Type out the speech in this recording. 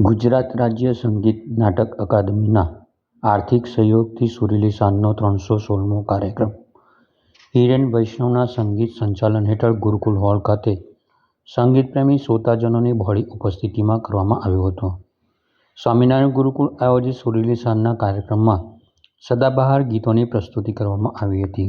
ગુજરાત રાજ્ય સંગીત નાટક અકાદમીના આર્થિક સહયોગથી સુરેલી સાંજનો ત્રણસો સોળમો કાર્યક્રમ. હિરેન વૈષ્ણવના સંગીત સંચાલન હેઠળ ગુરુકુલ હોલ ખાતે સંગીતપ્રેમી શ્રોતાજનોની બહોળી ઉપસ્થિતિમાં કરવામાં આવ્યો હતો. સ્વામિનારાયણ ગુરુકુળ આયોજિત સુરેલી સાંજના કાર્યક્રમમાં સદાબહાર ગીતોની પ્રસ્તુતિ કરવામાં આવી હતી.